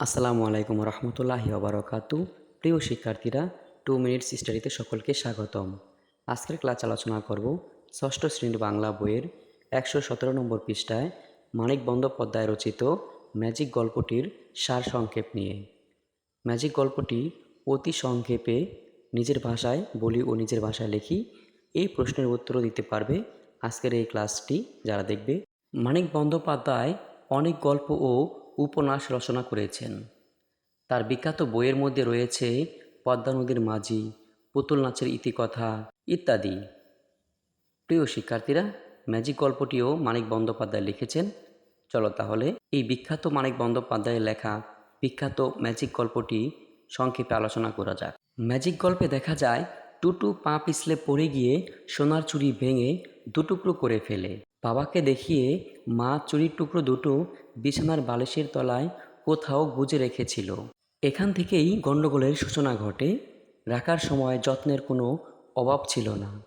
আসসালামু আলাইকুম রহমতুল্লাহি ওবরাকাতু। প্রিয় শিক্ষার্থীরা, টু মিনিটস স্টাডিতে সকলকে স্বাগতম। আজকের ক্লাস আলোচনা করব ষষ্ঠ শ্রেণির বাংলা বইয়ের একশো সতেরো নম্বর পৃষ্ঠায় মানিক বন্দ্যোপাধ্যায় রচিত ম্যাজিক গল্পটির সার সংক্ষেপ নিয়ে। ম্যাজিক গল্পটি অতি সংক্ষেপে নিজের ভাষায় বলি ও নিজের ভাষায় লিখি। এই প্রশ্নের উত্তরও দিতে পারবে আজকের এই ক্লাসটি, যারা দেখবে। মানিক বন্দ্যোপাধ্যায় অনেক গল্প ও উপন্যাস রচনা করেছেন। তার বিখ্যাত বইয়ের মধ্যে রয়েছে পদ্মা নদীর মাঝি, পুতুল নাচের ইতিকথা ইত্যাদি। প্রিয় শিক্ষার্থীরা, ম্যাজিক গল্পটিও মানিক বন্দ্যোপাধ্যায় লিখেছেন। চলো তাহলে এই বিখ্যাত মানিক বন্দ্যোপাধ্যায়ের লেখা বিখ্যাত ম্যাজিক গল্পটি সংক্ষেপে আলোচনা করা যাক। ম্যাজিক গল্পে দেখা যায়, টুটু পা পিছলে পড়ে গিয়ে সোনার চুরি ভেঙে দুটুকরো করে ফেলে। বাবাকে দেখিয়ে মা চুরির টুকরো দুটো বিছানার বালিশের তলায় কোথাও গুজে রেখেছিল। এখান থেকেই গণ্ডগোলের সূচনা ঘটে। রাখার সময় যত্নের কোনো অভাব ছিল না।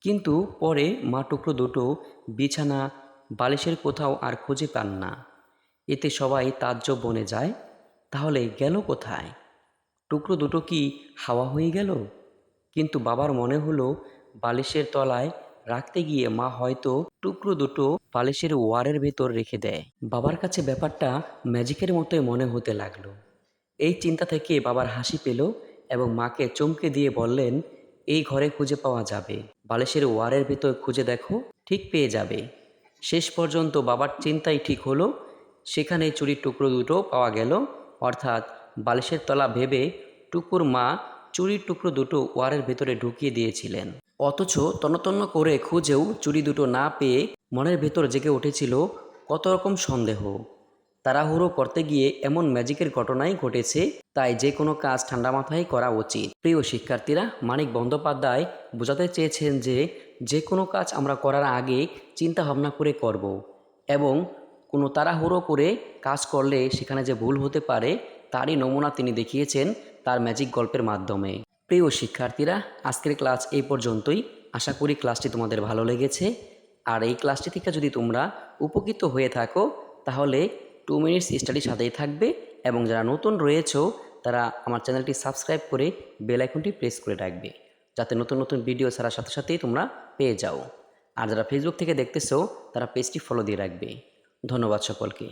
কিন্তু পরে মা টুকরো দুটো বিছানা, বালিশের কোথাও আর খুঁজে পান না। এতে সবাই তাজ্য বনে যায়। তাহলে গেল কোথায়? টুকরো দুটো কি হাওয়া হয়ে গেল? কিন্তু বাবার মনে হলো বালিশের তলায় রাখতে গিয়ে মা হয়তো টুকরো দুটো বালিশের ওয়ারের ভেতর রেখে দেয়। বাবার কাছে ব্যাপারটা ম্যাজিকের মতোই মনে হতে লাগল। এই চিন্তা থেকে বাবার হাসি পেল এবং মাকে চমকে দিয়ে বললেন, এই ঘরে খুঁজে পাওয়া যাবে। বালিশের ওয়ারের ভেতর খুঁজে দেখো, ঠিক পেয়ে যাবে। শেষ পর্যন্ত বাবার চিন্তাই ঠিক হলো, সেখানে চুরির টুকরো দুটো পাওয়া গেল। অর্থাৎ বালিশের তলা ভেবে টুকুর মা চুরির টুকরো দুটো ওয়ারের ভেতরে ঢুকিয়ে দিয়েছিলেন। অথচ তন্ন করে খুঁজেও চুরি দুটো না পেয়ে মনের ভেতর জেগে উঠেছিল কত রকম সন্দেহ। তাড়াহুড়ো করতে গিয়ে এমন ম্যাজিকের ঘটনাই ঘটেছে, তাই যে কোনো কাজ ঠান্ডা মাথায় করা উচিত। প্রিয় শিক্ষার্থীরা, মানিক বন্দ্যোপাধ্যায় বোঝাতে চেয়েছেন যে যে কোনো কাজ আমরা করার আগে চিন্তা ভাবনা করে করব এবং কোনো তাড়াহুড়ো করে কাজ করলে সেখানে যে ভুল হতে পারে, তারই নমুনা তিনি দেখিয়েছেন তার ম্যাজিক গল্পের মাধ্যমে। প্রিয় শিক্ষার্থীরা, আজকের ক্লাস এই পর্যন্তই। আশা করি ক্লাসটি তোমাদের ভালো লেগেছে। আর এই ক্লাসটি থেকে যদি তোমরা উপকৃত হয়ে থাকো, তাহলে টু মিনিটস স্টাডি সাথেই থাকবে এবং যারা নতুন রয়েছো, তারা আমার চ্যানেলটি সাবস্ক্রাইব করে বেল আইকনটি প্রেস করে রাখবে, যাতে নতুন নতুন ভিডিও ছাড়ার সাথে সাথেই তোমরা পেয়ে যাও। আর যারা ফেসবুক থেকে দেখতেছো, তারা পেজটি ফলো দিয়ে রাখবে। ধন্যবাদ সকলকে।